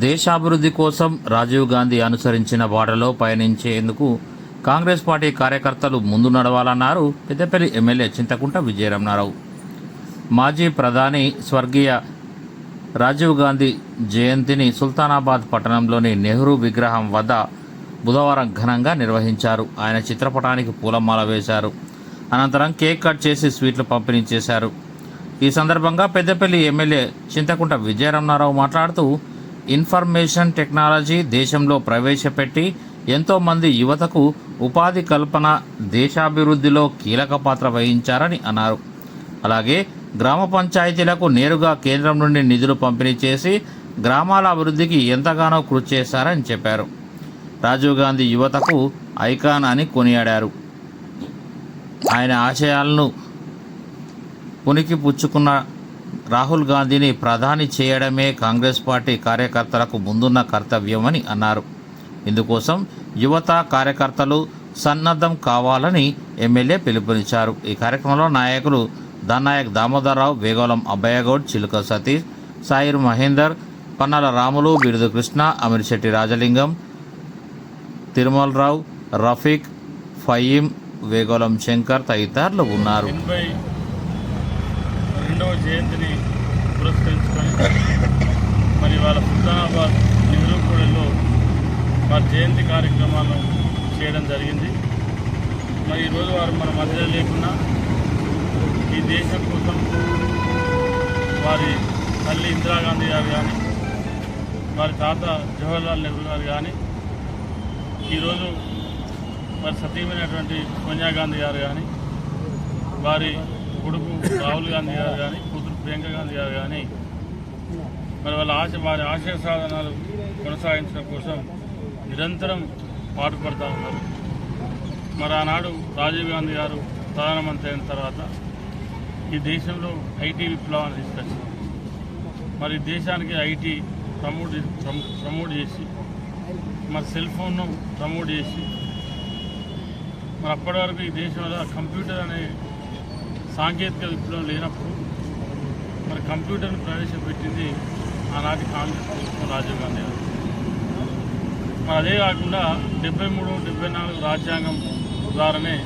దేశాభివృద్ధి కోసం రాజీవ్ గాంధీ అనుసరించిన బాటలో పయనించేందుకు కాంగ్రెస్ పార్టీ కార్యకర్తలు ముందు నడవాలన్నారు పెద్దపల్లి ఎమ్మెల్యే చింతకుంట విజయరమణారావు. మాజీ ప్రధాని స్వర్గీయ రాజీవ్ గాంధీ జయంతిని సుల్తానాబాద్ పట్టణంలోని నెహ్రూ విగ్రహం వద్ద బుధవారం ఘనంగా నిర్వహించారు. ఆయన చిత్రపటానికి పూలమాల వేశారు. అనంతరం కేక్ కట్ చేసి స్వీట్లు పంపిణీ చేశారు. ఈ సందర్భంగా పెద్దపల్లి ఎమ్మెల్యే చింతకుంట విజయరమణారావు మాట్లాడుతూ ఇన్ఫర్మేషన్ టెక్నాలజీ దేశంలో ప్రవేశపెట్టి ఎంతోమంది యువతకు ఉపాధి కల్పన దేశాభివృద్ధిలో కీలక పాత్ర వహించారని అన్నారు. అలాగే గ్రామ పంచాయతీలకు నేరుగా కేంద్రం నుండి నిధులు పంపిణీ చేసి గ్రామాల అభివృద్ధికి ఎంతగానో కృషి చేశారని చెప్పారు. రాజీవ్ గాంధీ యువతకు ఐకాన్ అని కొనియాడారు. ఆయన ఆశయాలను పునికి పుచ్చుకున్న రాహుల్ గాంధీని ప్రధాని చేయడమే కాంగ్రెస్ పార్టీ కార్యకర్తలకు ముందున్న కర్తవ్యమని అన్నారు. ఇందుకోసం యువత కార్యకర్తలు సన్నద్ధం కావాలని ఎమ్మెల్యే పిలుపునిచ్చారు. ఈ కార్యక్రమంలో నాయకులు దన్నాయక్ దామోదరరావు వేగోలం అబ్బయ్యగౌడ్ చిలుక సతీష్ సాయిర్ మహేందర్ పన్నాల రాములు బిరుదు కృష్ణ అమిరిశెట్టి రాజలింగం తిరుమలరావు రఫీక్ ఫయీం వేగోలం శంకర్ తదితరులు ఉన్నారు. రెండవ జయంతిని పురస్కరించుకొని మరి వాళ్ళ సుల్తానాబాద్ నెహ్రూ కూడలిలో వారి జయంతి కార్యక్రమాలను చేయడం జరిగింది. మరి ఈరోజు వారు మన మధ్యలో లేకున్నా ఈ దేశం కోసం వారి తల్లి ఇందిరాగాంధీ గారు కానీ వారి తాత జవహర్లాల్ నెహ్రూ గారు కానీ ఈరోజు వారి సతీమైనటువంటి సోనియా గాంధీ గారు కానీ వారి కొడుకు రాహుల్ గాంధీ గారు కానీ కూతురు ప్రియాంక గాంధీ గారు కానీ మరి వాళ్ళ ఆశ వారి ఆశయ సాధనాలు కొనసాగించడం కోసం నిరంతరం పాటుపడతా ఉన్నారు. మరి ఆనాడు రాజీవ్ గాంధీ గారు ప్రధానమంత్రి అయిన తర్వాత ఈ దేశంలో ఐటీ విప్లవాన్ని తీసుకొచ్చారు. మరి దేశానికి ఐటీ ప్రమోట్ ప్రమోట్ చేసి మరి సెల్ ఫోన్ను ప్రమోట్ చేసి మరి అప్పటి వరకు ఈ దేశంలో కంప్యూటర్ అనే సాంకేతిక విప్లవం లేనప్పుడు మరి కంప్యూటర్ను ప్రవేశపెట్టింది ఆనాటి కాంగ్రెస్ ప్రభుత్వం రాజీవ్ గాంధీ గారు. మరి అదే కాకుండా డెబ్బై మూడు డెబ్బై నాలుగు రాజ్యాంగం ద్వారానే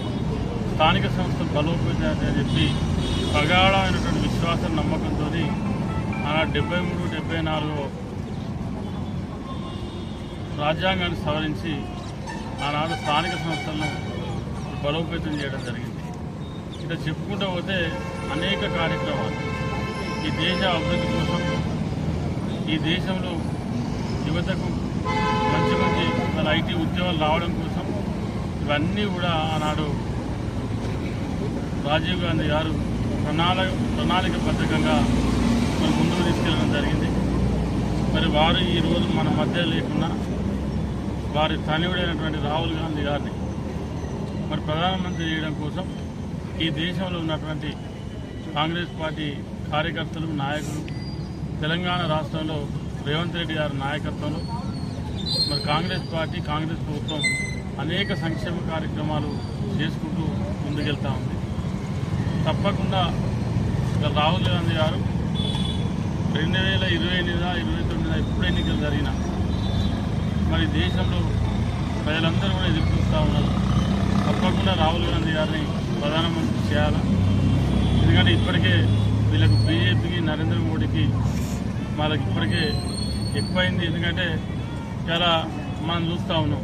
స్థానిక సంస్థలు బలోపేతం అని చెప్పి ప్రగాఢమైనటువంటి విశ్వాసం నమ్మకంతో ఆనాడు డెబ్బై మూడు డెబ్బై నాలుగు రాజ్యాంగాన్ని సవరించి ఆనాడు స్థానిక సంస్థలను బలోపేతం చేయడం జరిగింది. ఇట్లా చెప్పుకుంటూ పోతే అనేక కార్యక్రమాలు. ఈ దేశ అభివృద్ధి కోసం ఈ దేశంలో యువతకు మంచి మంచి వాళ్ళ ఐటీ ఉద్యోగాలు రావడం కోసం ఇవన్నీ కూడా ఆనాడు రాజీవ్ గాంధీ గారు ప్రణాళిక ప్రణాళికబద్ధంగా మరి ముందుకు తీసుకెళ్ళడం జరిగింది. మరి వారు ఈరోజు మన మధ్య లేకున్నా వారి తనివుడైనటువంటి రాహుల్ గాంధీ గారిని మరి ప్రధానమంత్రి చేయడం కోసం ఈ దేశంలో ఉన్నటువంటి కాంగ్రెస్ పార్టీ కార్యకర్తలు నాయకులు తెలంగాణ రాష్ట్రంలో రేవంత్ రెడ్డి గారి నాయకత్వంలో మరి కాంగ్రెస్ పార్టీ కాంగ్రెస్ ప్రభుత్వం అనేక సంక్షేమ కార్యక్రమాలు చేసుకుంటూ ముందుకెళ్తా ఉంది. తప్పకుండా రాహుల్ గాంధీ గారు రెండు వేల ఇరవై ఎనిమిది ఇరవై తొమ్మిది ఎప్పుడు ఎన్నికలు జరిగినా మరి దేశంలో ప్రజలందరూ కూడా ఎదుర్కొస్తూ ఉన్నారు. తప్పకుండా రాహుల్ గాంధీ గారిని ప్రధానమంత్రి చేయాలా? ఎందుకంటే ఇప్పటికే వీళ్ళకు బీజేపీకి నరేంద్ర మోడీకి వాళ్ళకి ఇప్పటికే ఎక్కువైంది. ఎందుకంటే చాలా మనం చూస్తూ ఉన్నాం.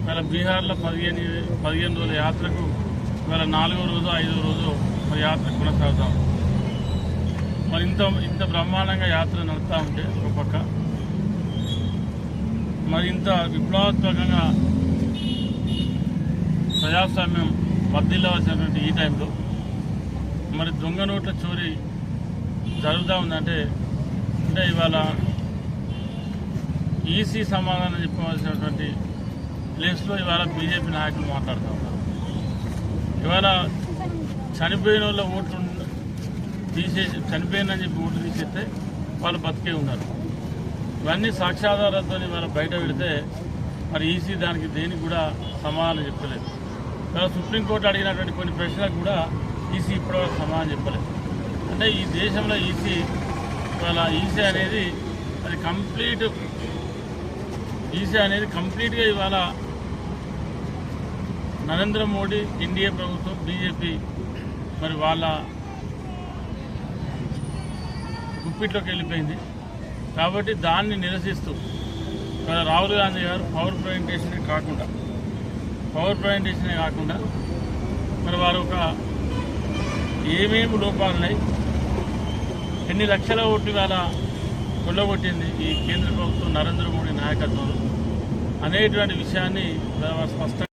ఇవాళ బీహార్లో పదిహేను పదిహేను రోజుల యాత్రకు ఇవాళ నాలుగో రోజు ఐదో రోజు మరి యాత్ర కొనసాగుతాం మరి ఇంత ఇంత బ్రహ్మాండంగా యాత్ర నడుస్తూ ఉంటే ఒక పక్క మరి ఇంత విప్లవాత్మకంగా ప్రజాస్వామ్యం వర్ధిల్లవలసినటువంటి ఈ టైంలో మరి దొంగ నోట్ల చోరీ జరుగుతూ ఉందంటే అంటే ఇవాళ ఈసీ సమాధానం చెప్పవలసినటువంటి ప్లేస్లో ఇవాళ బీజేపీ నాయకులు మాట్లాడుతూ ఉన్నారు. ఇవాళ చనిపోయిన వాళ్ళ ఓట్లు తీసేసి చనిపోయిందని చెప్పి ఓట్లు తీసేస్తే వాళ్ళు బతికే ఉన్నారు. ఇవన్నీ సాక్ష్యాధారాలతో ఇవాళ బయట పెడితే మరి ఈసీ దానికి దేనికి కూడా సమాధానం చెప్పలేదు. సుప్రీంకోర్టు అడిగినటువంటి కొన్ని ప్రశ్నలకు కూడా ఈసీ ఇప్పటివరకు సమాధానం చెప్పలేదు. అంటే ఈ దేశంలో ఈసీ ఇవాళ ఈసీ అనేది అది కంప్లీట్ ఈసీ అనేది కంప్లీట్గా ఇవాళ నరేంద్ర మోడీ ఎన్డీఏ ప్రభుత్వం బీజేపీ మరి వాళ్ళ గుప్పిట్లోకి వెళ్ళిపోయింది. కాబట్టి దాన్ని నిరసిస్తూ రాహుల్ గాంధీ గారు పవర్ ప్రజెంటేషన్ కాకుండా పవర్ ప్రజెంటేషనే కాకుండా మరి వారు ఒక ఏమేమి లోపాలున్నాయి? ఎన్ని లక్షల ఓట్లు వేల కొల్లగొట్టింది ఈ కేంద్ర ప్రభుత్వం నరేంద్ర మోడీ నాయకత్వంలో అనేటువంటి విషయాన్ని వారు స్పష్టంగా